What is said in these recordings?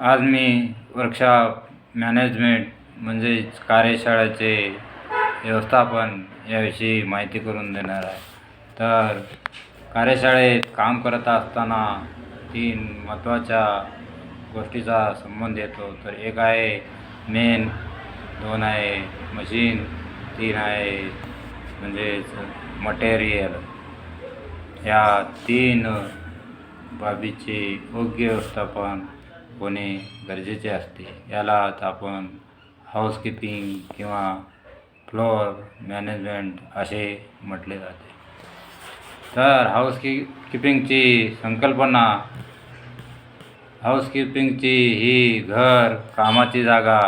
आज मी workshop management म्हणजेच कार्यशाळेचे व्यवस्थापन याविषयी माहिती करून देणार आहे. तर कार्यशाळेत काम करत असताना तीन महत्त्वाच्या गोष्टीचा संबंध येतो. तर एक आहे मेन दोन आहे मशीन तीन आहे म्हणजेच मटेरियल या तीन बाबीचे योग्य व्यवस्थापन होणे गरजेचे असते. यालाच आपण हाऊसकीपिंग किंवा फ्लोअर मॅनेजमेंट असे म्हटले जाते. तर हाऊसकी किपिंगची संकल्पना हाऊसकीपिंगची ही घर कामाची जागा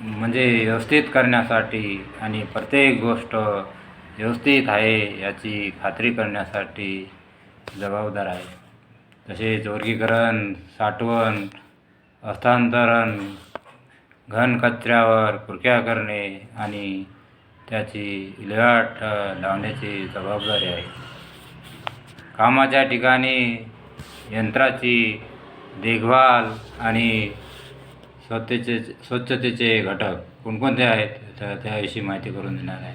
म्हणजे व्यवस्थित करण्यासाठी आणि प्रत्येक गोष्ट व्यवस्थित आहे याची खात्री करण्यासाठी जबाबदार आहे. तसेच वर्गीकरण साठवण हस्तांतरण घन कचऱ्यावर करणे आणि त्याची विल्हेवाट लावण्याची जबाबदारी आहे. कामाच्या ठिकाणी यंत्राची देखभाल आणि स्वच्छतेचे स्वच्छतेचे घटक कोणकोणते आहेत तर त्याविषयी माहिती करून देणार आहे.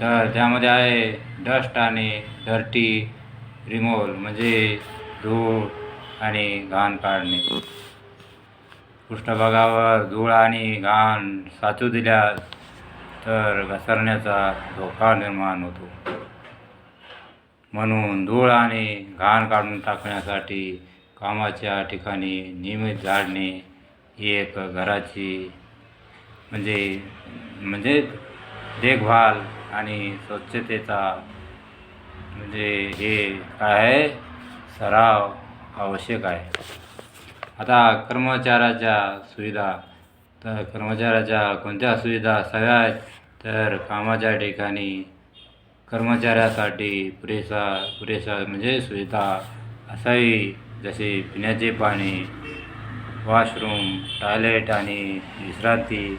तर त्यामध्ये आहे डस्ट आणि डर्टी रिमोल म्हणजे धूळ आणि घाण काढणे. पृष्ठभागावर धूळ आणि घाण साचू दिल्यास तर घसरण्याचा धोका निर्माण होतो. म्हणून धूळ आणि घाण काढून टाकण्यासाठी कामाच्या ठिकाणी नियमित झाडणे ही एक घराची म्हणजे म्हणजे देखभाल आणि स्वच्छतेचा म्हणजे हे काय आहे? सराव आवश्यक आहे. आता कर्मचाऱ्याच्या सुविधा. तर कर्मचाऱ्याच्या कोणत्या सुविधा असाव्यात तर कामाच्या ठिकाणी कर्मचाऱ्यासाठी पुरेसा पुरेसा म्हणजे सुविधा असावी. जसे पिण्याचे पाणी वॉशरूम टॉयलेट आणि विश्रांती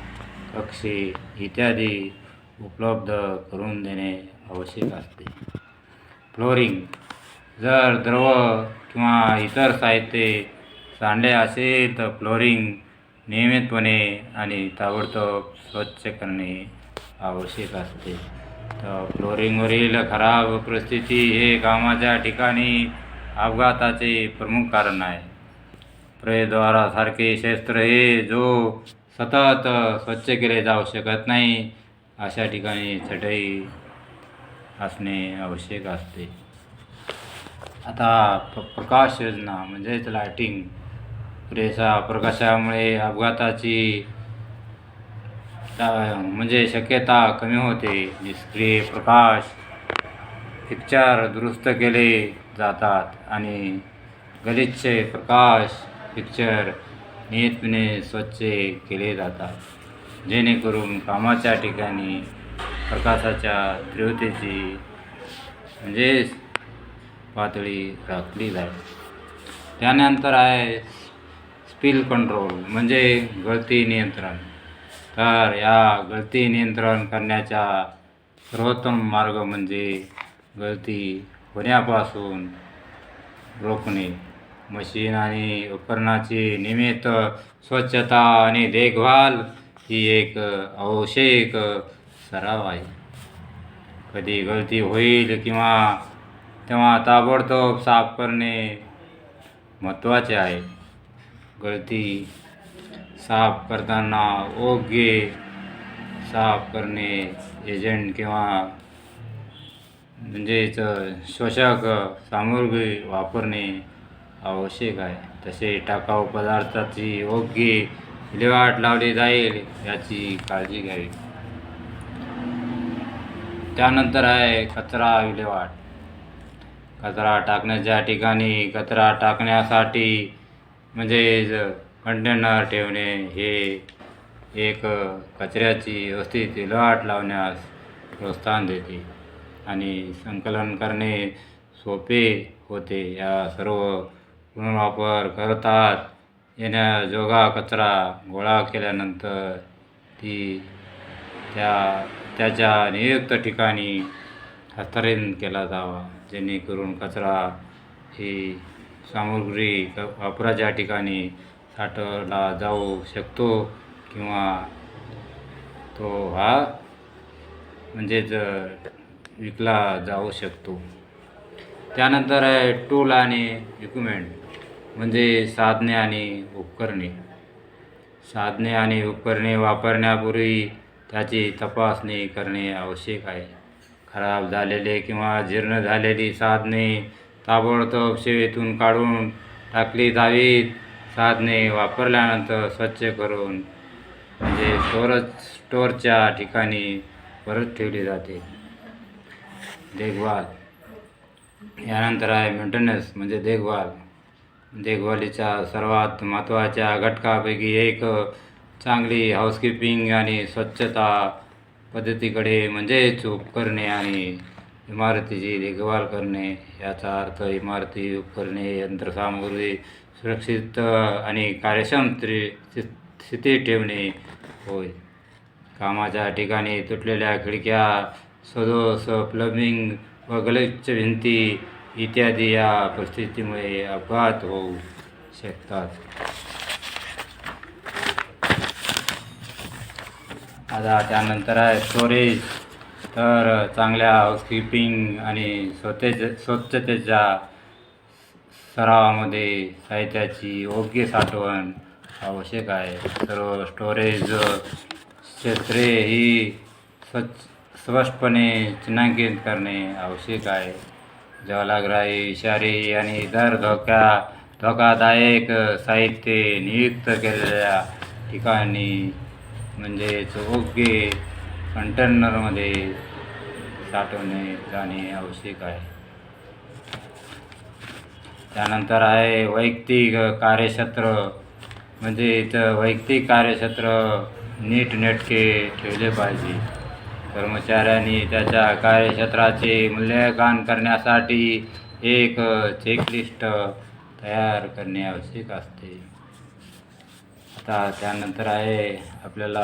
कक्षे इत्यादी उपलब्ध करून देणे आवश्यक असते. फ्लोरिंग. जर द्रव किंवा इतर साहित्य सांडले असेल तर फ्लोरिंग नियमितपणे आणि ताबडतोब स्वच्छ करणे आवश्यक असते. तर फ्लोरिंगवरील खराब परिस्थिती हे कामाच्या ठिकाणी अपघाताचे प्रमुख कारण आहे. प्रयद्वारासारखे क्षेत्र हे जो सतत स्वच्छ केले जाऊ शकत नाही अशा ठिकाणी चटई असणे आवश्यक असते. आता प प्रकाश योजना म्हणजेच लायटिंग पुरेसा प्रकाशामुळे अपघाताची म्हणजे शक्यता कमी होते. निष्क्रिय प्रकाश पिक्चर दुरुस्त केले जातात आणि गलिच्छ प्रकाश पिक्चर नियतपणे स्वच्छ केले जातात. जेणेकरून कामाच्या ठिकाणी प्रकाशाच्या तीव्रतेची म्हणजेच पातळी राखली जाईल त्यानंतर आहे स्पील कंट्रोल म्हणजे गळती नियंत्रण. तर या गळती नियंत्रण करण्याचा सर्वोत्तम मार्ग म्हणजे गळती होण्यापासून रोखणे. मशीन आणि उपकरणाची नियमित स्वच्छता आणि देखभाल ही एक आवश्यक सराव आहे कधी गळती होईल किंवा तेव्हा ताबडतोब साफ करणे महत्त्वाचे आहे. गळती साफ करताना योग्य साफ करणे एजंट किंवा म्हणजेच शोषक सामग्री वापरणे आवश्यक आहे. तसे टाकाऊ पदार्थाची योग्य विल्हेवाट लावली जाईल याची काळजी घ्यावी. त्यानंतर आहे कचरा विल्हेवाट. कचरा टाकण्याच्या ठिकाणी कचरा टाकण्यासाठी म्हणजे कंटेनर ठेवणे हे एक कचऱ्याची व्यवस्थित विल्हेवाट लावण्यास प्रोत्साहन देते आणि संकलन करणे सोपे होते. या सर्व पुनर्वापर करतात. येण्याजोगा कचरा गोळा केल्यानंतर ती त्या त्याच्या नियुक्त ठिकाणी हस्तांतरित केला जावा. जेणेकरून कचरा ही सामुग्री वापराच्या ठिकाणी साठवला जाऊ शकतो किंवा तो हा म्हणजेच विकला जाऊ शकतो. त्यानंतर आहे टूल आणि इक्विपमेंट म्हणजे साधने आणि उपकरणे. साधने आणि उपकरणे वापरण्यापूर्वी त्याची तपासणी करणे आवश्यक आहे. खराब झालेले किंवा जीर्ण झालेली साधने ताबडतोब सेवेतून काढून टाकली जावीत. साधने वापरल्यानंतर स्वच्छ करून म्हणजे स्टोरच स्टोरच्या ठिकाणी परत ठेवली जाते. देखभाल. यानंतर आहे मेंटेनन्स म्हणजे देखभाल. देखभालीच्या सर्वात महत्त्वाच्या घटकापैकी एक चांगली हाऊसकीपिंग आणि स्वच्छता पद्धतीकडे म्हणजेच उपकरणे आणि इमारतीची देखभाल करणे याचा अर्थ इमारती उपकरणे यंत्रसामुग्री सुरक्षित आणि कार्यक्षम स्थिती ठेवणे होय. कामाच्या ठिकाणी तुटलेल्या खिडक्या सदोस प्लंबिंग व गलिच्छ भिंती इत्यादी या परिस्थितीमुळे अपघात होऊ शकतात. आता त्यानंतर आहे स्टोरेज तर चांगल्या हाऊसकीपिंग आणि स्वतेज स्वच्छतेच्या सरावामध्ये साहित्याची योग्य साठवण आवश्यक आहे. सर्व स्टोरेज क्षेत्रे ही स्वच्छ स्पष्टपणे चिन्हांकित करणे आवश्यक आहे. ज्वालाग्राही इशारी आणि इतर धोक्या धोकादायक साहित्य नियुक्त केलेल्या ठिकाणी म्हणजेच योग्य कंटेनरमध्ये साठवणे जाणे आवश्यक आहे. त्यानंतर आहे वैयक्तिक कार्यक्षेत्र. म्हणजे इथं वैयक्तिक कार्यक्षेत्र नीटनेटके ठेवले पाहिजे. कर्मचाऱ्यांनी त्याच्या कार्यक्षेत्राचे मूल्यांकन करण्यासाठी एक चेकलिस्ट तयार करणे आवश्यक असते. आता त्यानंतर आहे आपल्याला